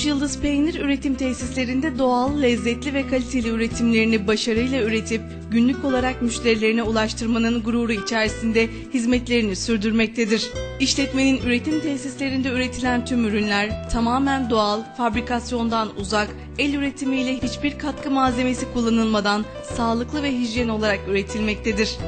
3 Yıldız Peynir üretim tesislerinde doğal, lezzetli ve kaliteli üretimlerini başarıyla üretip günlük olarak müşterilerine ulaştırmanın gururu içerisinde hizmetlerini sürdürmektedir. İşletmenin üretim tesislerinde üretilen tüm ürünler tamamen doğal, fabrikasyondan uzak, el üretimiyle hiçbir katkı malzemesi kullanılmadan sağlıklı ve hijyen olarak üretilmektedir.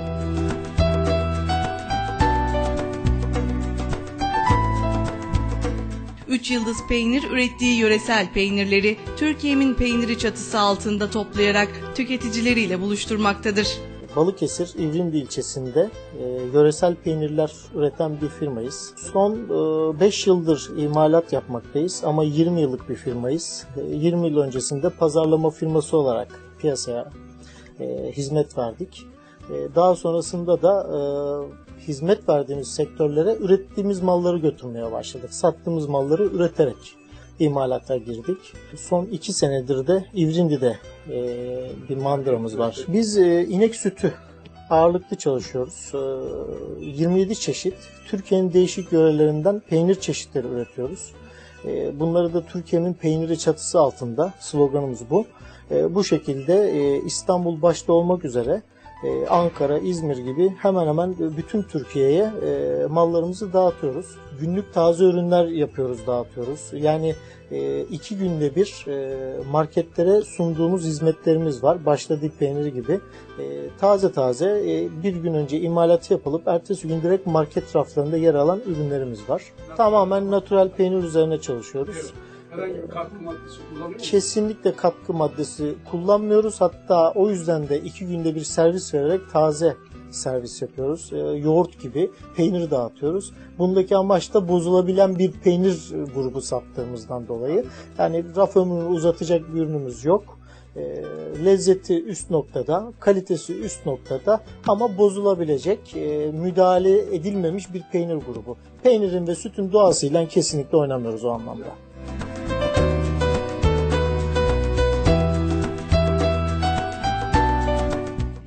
Üç Yıldız Peynir ürettiği yöresel peynirleri Türkiye'nin peyniri çatısı altında toplayarak tüketicileriyle buluşturmaktadır. Balıkesir İvrindi ilçesinde e, yöresel peynirler üreten bir firmayız. Son 5 yıldır imalat yapmaktayız ama 20 yıllık bir firmayız. E, 20 yıl öncesinde pazarlama firması olarak piyasaya e, hizmet verdik. E, daha sonrasında da e, hizmet verdiğimiz sektörlere ürettiğimiz malları götürmeye başladık. Sattığımız malları üreterek imalata girdik. Son iki senedir de İvrindi'de e, bir mandıramız var. Biz e, inek sütü ağırlıklı çalışıyoruz. E, 27 çeşit Türkiye'nin değişik yörelerinden peynir çeşitleri üretiyoruz. E, bunları da Türkiye'nin peyniri çatısı altında sloganımız bu. E, bu şekilde e, İstanbul başta olmak üzere e, Ankara, İzmir gibi hemen hemen bütün Türkiye'ye e, mallarımızı dağıtıyoruz. Günlük taze ürünler yapıyoruz, dağıtıyoruz. Yani e, iki günde bir e, marketlere sunduğumuz hizmetlerimiz var. Başta dip peyniri gibi. Taze taze bir gün önce imalatı yapılıp ertesi gün direkt market raflarında yer alan ürünlerimiz var. Tamamen natural peynir üzerine çalışıyoruz. Herhangi bir katkı maddesi kullanıyor musunuz? Kesinlikle katkı maddesi kullanmıyoruz. Hatta o yüzden de iki günde bir servis vererek taze servis yapıyoruz. Ee, yoğurt gibi peynir dağıtıyoruz. Bundaki amaç da bozulabilen bir peynir grubu sattığımızdan dolayı. Yani raf ömrünü uzatacak bir ürünümüz yok. Ee, lezzeti üst noktada, kalitesi üst noktada ama bozulabilecek, e, müdahale edilmemiş bir peynir grubu. Peynirin ve sütün doğasıyla kesinlikle oynamıyoruz o anlamda.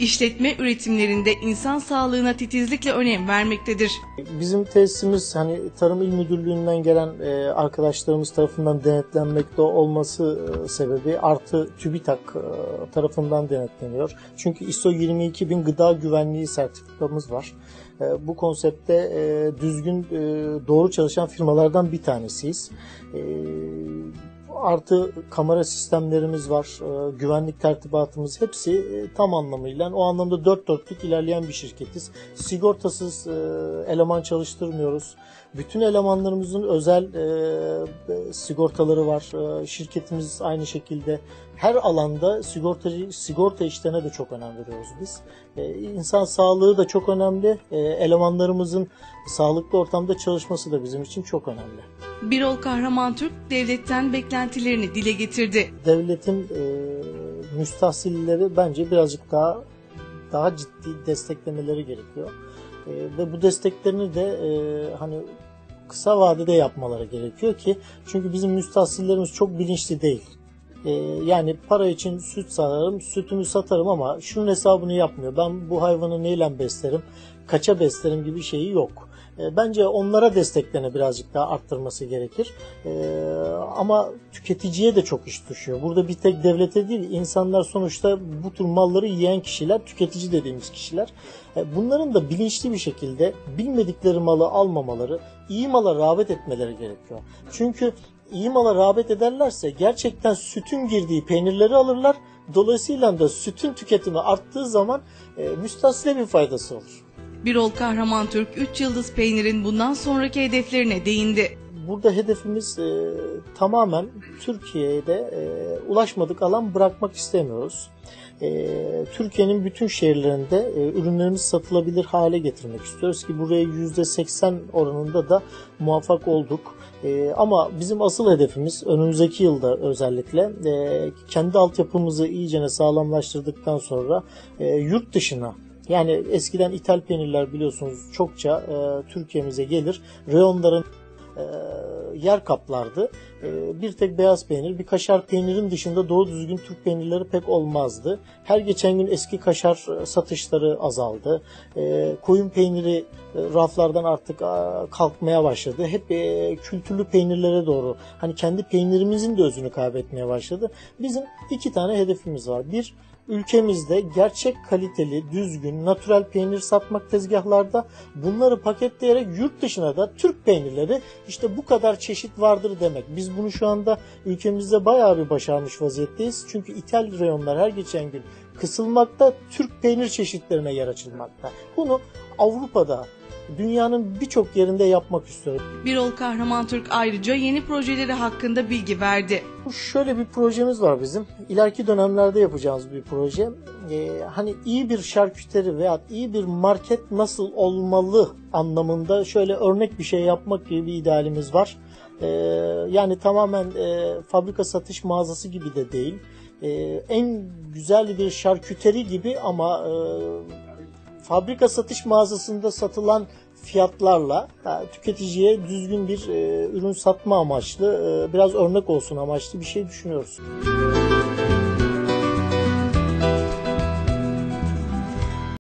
İşletme üretimlerinde insan sağlığına titizlikle önem vermektedir. Bizim tesisimiz hani Tarım İl Müdürlüğü'nden gelen e, arkadaşlarımız tarafından denetlenmekte olması e, sebebi artı TÜBİTAK e, tarafından denetleniyor. Çünkü ISO 22000 gıda güvenliği sertifikamız var. E, bu konsepte e, düzgün e, doğru çalışan firmalardan bir tanesiyiz. E, artı kamera sistemlerimiz var, e, güvenlik tertibatımız hepsi e, tam anlamıyla o anlamda dört dörtlük ilerleyen bir şirketiz. Sigortasız e, eleman çalıştırmıyoruz. Bütün elemanlarımızın özel sigortaları var. Şirketimiz aynı şekilde her alanda sigortacı sigorta işlerine de çok önem veriyoruz biz. İnsan sağlığı da çok önemli. Elemanlarımızın sağlıklı ortamda çalışması da bizim için çok önemli. Birol Kahraman Türk devletten beklentilerini dile getirdi. devletin e, müstahsilleri bence birazcık daha daha ciddi desteklemeleri gerekiyor. E, ve bu desteklerini de e, hani kısa vadede yapmaları gerekiyor ki çünkü bizim müstahsillerimiz çok bilinçli değil. E, yani para için süt satarım, sütümü satarım ama şunun hesabını yapmıyor. Ben bu hayvanı neyle beslerim, kaça beslerim gibi şeyi yok. E, Bence onlara desteklerini birazcık daha arttırması gerekir. E, ama tüketiciye de çok iş düşüyor. Burada bir tek devlete değil, insanlar sonuçta bu tür malları yiyen kişiler, tüketici dediğimiz kişiler. Bunların da bilinçli bir şekilde bilmedikleri malı almamaları, iyi mala rağbet etmeleri gerekiyor. Çünkü iyi mala rağbet ederlerse gerçekten sütün girdiği peynirleri alırlar. Dolayısıyla da sütün tüketimi arttığı zaman e, müstahsile bir faydası olur. Birol Kahraman Türk 3 Yıldız Peynir'in bundan sonraki hedeflerine değindi. Burada hedefimiz e, tamamen Türkiye'de e, ulaşmadık alan bırakmak istemiyoruz. E, Türkiye'nin bütün şehirlerinde e, ürünlerimizi satılabilir hale getirmek istiyoruz ki buraya %80 oranında da muvaffak olduk. E, ama bizim asıl hedefimiz önümüzdeki yılda özellikle e, kendi altyapımızı iyicene sağlamlaştırdıktan sonra e, yurt dışına yani eskiden ithal peynirler biliyorsunuz çokça e, Türkiye'mize gelir. Reyonların yer kaplardı. E, bir tek beyaz peynir, bir kaşar peynirin dışında doğru düzgün Türk peynirleri pek olmazdı. Her geçen gün eski kaşar e, satışları azaldı. E, koyun peyniri e, raflardan artık kalkmaya başladı. Hep e, kültürlü peynirlere doğru, hani kendi peynirimizin de özünü kaybetmeye başladı. Bizim iki tane hedefimiz var. Bir, ülkemizde gerçek kaliteli, düzgün, natürel peynir satmak tezgahlarda bunları paketleyerek yurt dışına da Türk peynirleri işte bu kadar çeşit vardır demek. Biz bunu şu anda ülkemizde bayağı bir başarmış vaziyetteyiz. Çünkü ithal reyonlar her geçen gün kısılmakta, Türk peynir çeşitlerine yer açılmakta. Bunu Avrupa'da, dünyanın birçok yerinde yapmak istiyorum. Birol Kahraman Türk ayrıca yeni projeleri hakkında bilgi verdi. Şöyle bir projemiz var bizim. İleriki dönemlerde yapacağımız bir proje. Ee, hani iyi bir şarküteri veya iyi bir market nasıl olmalı anlamında şöyle örnek bir şey yapmak gibi bir idealimiz var. Ee, yani tamamen e, fabrika satış mağazası gibi de değil. Ee, en güzel bir şarküteri gibi ama e, fabrika satış mağazasında satılan fiyatlarla e, tüketiciye düzgün bir e, ürün satma amaçlı, e, biraz örnek olsun amaçlı bir şey düşünüyoruz.